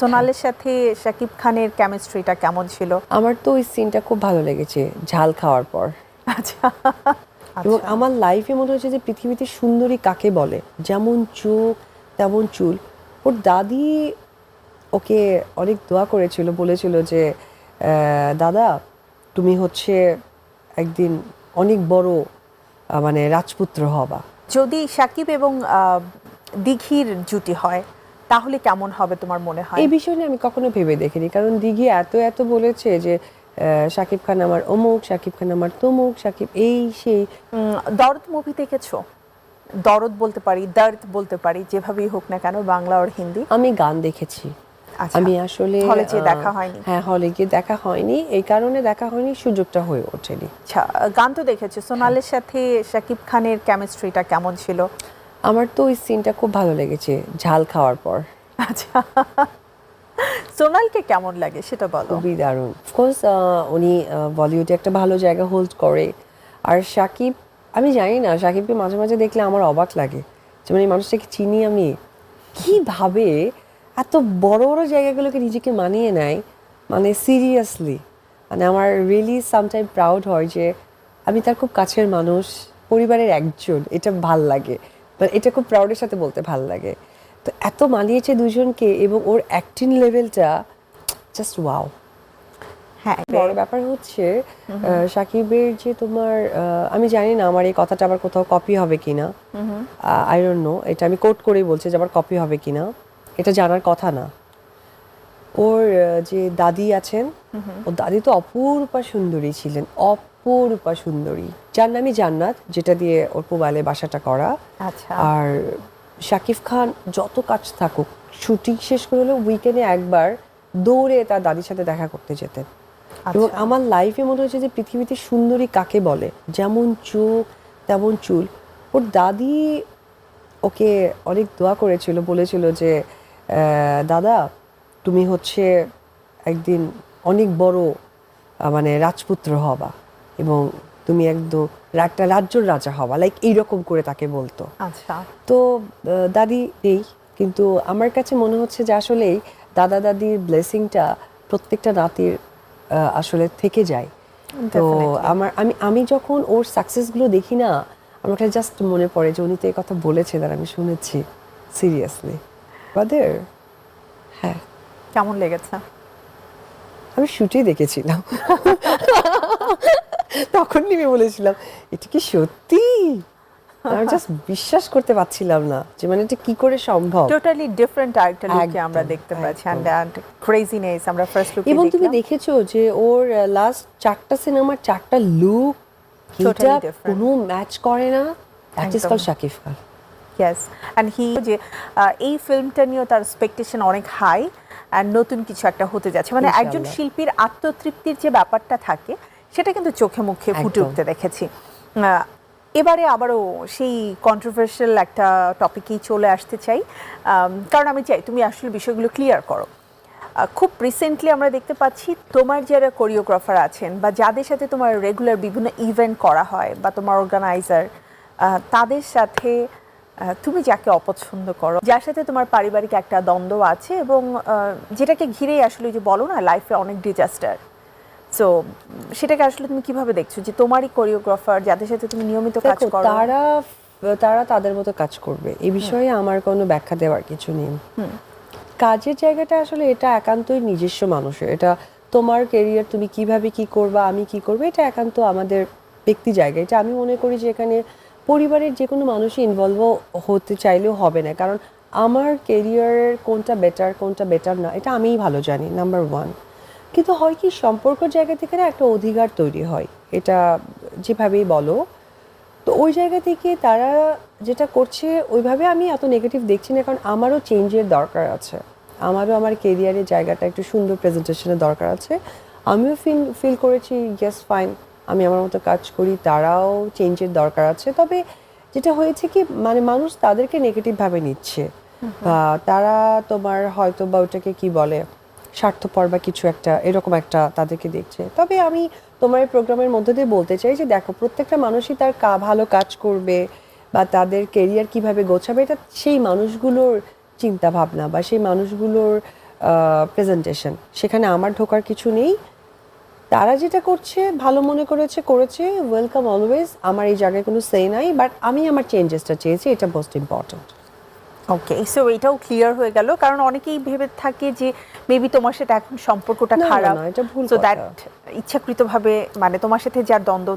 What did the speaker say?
সোনালের সাথে শাকিব খানের কেমিস্ট্রিটা কেমন ছিল? আমার তো ওই সিনটা খুব ভালো লেগেছে ঝাল খাওয়ার পর। আচ্ছা। এবং আমার লাইফে মনে হচ্ছে যে পৃথিবীতে সুন্দরী কাকে বলে? যেমন চোখ তেমন চুল। ওর দাদি ওকে অনেক দোয়া করেছিল বলেছিল যে দাদা তুমি হচ্ছে একদিন অনেক বড় মানে রাজপুত্র হবা। যদি শাকিব এবং দিঘির জুটি হয় তাহলে কেমন হবে তোমার মনে হয়? এই বিষয় নিয়ে আমি কখনো ভেবে দেখিনি। কারণ দিঘি এত এত বলেছে যে শাকিব খান আমার অমুক শাকিব খান আমার তমুক শাকিব এই সেই। দরদ মুভি দেখেছ? দরদ বলতে পারি দর্দ বলতে পারি যেভাবেই হোক না কেন বাংলা আর হিন্দি। আমি গান দেখেছি। আচ্ছা আমি আসলে হলে আহ, দেখা হয়নি। হ্যাঁ হলে গিয়ে দেখা হয়নি। এই কারণে দেখা হয়নি সুযোগটা হয়ে ওঠেনি। আচ্ছা গান তো দেখেছ। সোনালের সাথে শাকিব খানের কেমিস্ট্রিটা কেমন ছিল? আমার তো ওই সিনটা খুব ভালো লেগেছে ঝাল খাওয়ার পর। আচ্ছা। সোনালকে কেমন লাগে সেটা বলো। খুবই দারুণ। অফকোর্স উনি বলিউডে একটা ভালো জায়গা হোল্ড করে। আর সাকিব আমি জানি না সাকিবকে মাঝে মাঝে দেখলে আমার অবাক লাগে। যেমন এই মানুষটাকে চিনি আমি। কীভাবে এত বড় বড় জায়গাগুলোকে নিজেকে মানিয়ে নেয় মানে সিরিয়াসলি মানে আমার রিয়েলি সামটাইম প্রাউড হয় যে আমি তার খুব কাছের মানুষ পরিবারের একজন এটা ভালো লাগে। মানে এটা খুব প্রাউডের সাথে বলতে ভালো লাগে। তো এত মানিয়েছে দুজনকে এবং ওর অ্যাক্টিং লেভেলটা জাস্ট ওয়াও হ্যাঁ বড় ব্যাপার হচ্ছে সাকিবের যে তোমার আমি জানি না আমার এই কথাটা আবার কোথাও কপি হবে কিনা। আই ডোন্ট নো এটা আমি কোট করেই বলছি যে আবার কপি হবে কিনা। এটা জানার কথা না। ওর যে দাদি আছেন ও দাদি তো অপূর্বা সুন্দরী ছিলেন অপূর্বা সুন্দরী। যার নামই জান্নাত যেটা দিয়ে ওর মোবাইলে বাসাটা করা। আচ্ছা। আর শাকিব খান যত কাজ থাকুক শুটিং শেষ করে হলেও উইকেন্ডে একবার দৌড়ে তার দাদির সাথে দেখা করতে যেতেন। এবং আচ্ছা। আমার লাইফে মনে হয়েছে যে পৃথিবীতে সুন্দরী কাকে বলে? যেমন চোখ তেমন চুল। ওর দাদি ওকে অনেক দোয়া করেছিল বলেছিল যে দাদা তুমি হচ্ছে একদিন অনেক বড় মানে রাজপুত্র হবা। এবং তুমি একদম একটা রাজ্যর রাজা হওয়া লাইক এইরকম করে তাকে বলতো। আচ্ছা। তো দাদি নেই কিন্তু আমার কাছে মনে হচ্ছে যে আসলেই দাদা দাদির ব্লেসিংটা প্রত্যেকটা নাতির আসলে থেকে যায়। তো আমার আমি আমি যখন ওর সাকসেসগুলো দেখি না আমার কাছে জাস্ট মনে পড়ে যে উনি তো এই কথা বলেছেন আর আমি শুনেছি সিরিয়াসলি বাদের হ্যাঁ। কেমন লেগেছে? আমি শুটেই দেখেছিলাম। তখন আমি বলেছিলাম এটা কি সত্যি? আমি জাস্ট বিশ্বাস করতে পারছিলাম না যে মানে এটা কি করে সম্ভব। টোটালি ডিফারেন্ট আরেকটা লুকে আমরা দেখতে পাচ্ছি অ্যান্ড ক্রেজিনেস আমরা ফার্স্ট লুকে এবং তুমি দেখেছ যে ওর লাস্ট চারটা সিনেমার চারটা লুক এটা কোনো ম্যাচ করে না? That is call Shakib Khan yes and he যে এই ফিল্মটা নিয়েও তার এক্সপেকটেশন অনেক হাই অ্যান্ড নতুন কিছু একটা হতে যাচ্ছে। মানে একজন শিল্পীর আত্মতৃপ্তির যে ব্যাপারটা থাকে সেটা কিন্তু চোখে মুখে ফুটে উঠতে দেখেছি। এবারে আবারও সেই কন্ট্রোভার্সিয়াল একটা টপিকেই চলে আসতে চাই। কারণ আমি চাই তুমি আসলে বিষয়গুলো ক্লিয়ার করো। খুব রিসেন্টলি আমরা দেখতে পাচ্ছি তোমার যারা কোরিওগ্রাফার আছেন বা যাদের সাথে তোমার রেগুলার বিভিন্ন ইভেন্ট করা হয় বা তোমার অর্গানাইজার তাদের সাথে তুমি যাকে অপছন্দ করো যার সাথে তোমার পারিবারিক একটা দ্বন্দ্ব আছে এবং যেটাকে ঘিরেই আসলে যে বলো না লাইফে অনেক ডিজাস্টার সো সেটাকে আসলে তুমি কীভাবে দেখছ যে তোমারই কোরিওগ্রাফার যাদের সাথে তুমি নিয়মিত কাজ করো? তারা তারা তাদের মতো কাজ করবে। এই বিষয়ে আমার কোনো ব্যাখ্যা দেওয়ার কিছু নেই। কাজের জায়গাটা আসলে এটা একান্তই নিজস্ব মানুষের। এটা তোমার কেরিয়ার তুমি কীভাবে কি করবা আমি কি করব এটা একান্ত আমাদের ব্যক্তি জায়গা। এটা আমি মনে করি যে এখানে পরিবারের যে কোনো মানুষই ইনভলভও হতে চাইলেও হবে না। কারণ আমার কেরিয়ারের কোনটা বেটার কোনটা বেটার না এটা আমিই ভালো জানি নাম্বার ওয়ান কিন্তু হয় কি সম্পর্ক জায়গা থেকে না একটা অধিকার তৈরি হয়। এটা যেভাবেই বলো। তো ওই জায়গা থেকে তারা যেটা করছে ওইভাবে আমি এত নেগেটিভ দেখছি না কারণ আমারও চেঞ্জের দরকার আছে। আমারও আমার কেরিয়ারের জায়গাটা একটু সুন্দর প্রেজেন্টেশনের দরকার আছে। আমিও ফিল ফিল করেছি ইয়েস ফাইন আমি আমার মতো কাজ করি তারাও চেঞ্জের দরকার আছে। তবে যেটা হয়েছে কি মানে মানুষ তাদেরকে নেগেটিভভাবে নিচ্ছে। বা তারা তোমার হয়তো বা ওটাকে কি বলে স্বার্থপর বা কিছু একটা, এরকম একটা তাদেরকে দেখছে। তবে আমি তোমার এই প্রোগ্রামের মধ্যে দিয়ে বলতে চাই যে দেখো, প্রত্যেকটা মানুষই তার কা- ভালো কাজ করবে বা তাদের কেরিয়ার কীভাবে গোছাবে, এটা সেই মানুষগুলোর চিন্তা ভাবনা বা সেই মানুষগুলোর প্রেজেন্টেশন সেখানে আমার ঢোকার কিছু নেই। তারা যেটা করছে, ভালো মনে করেছে করেছে ওয়েলকাম অলওয়েজ আমার এই জায়গায় কোনো সে নাই বাট আমি আমার চেঞ্জেসটা চেয়েছি, এটা মোস্ট ইম্পর্ট্যান্ট ওকে সো এটাও ক্লিয়ার হয়ে গেল কারণ অনেকেই ভেবে থাকে যে মেবি তোমার সাথে এখন সম্পর্কটা খারাপ ভুল সো। দ্যাট ইচ্ছাকৃতভাবে মানে তোমার সাথে যার দ্বন্দ্ব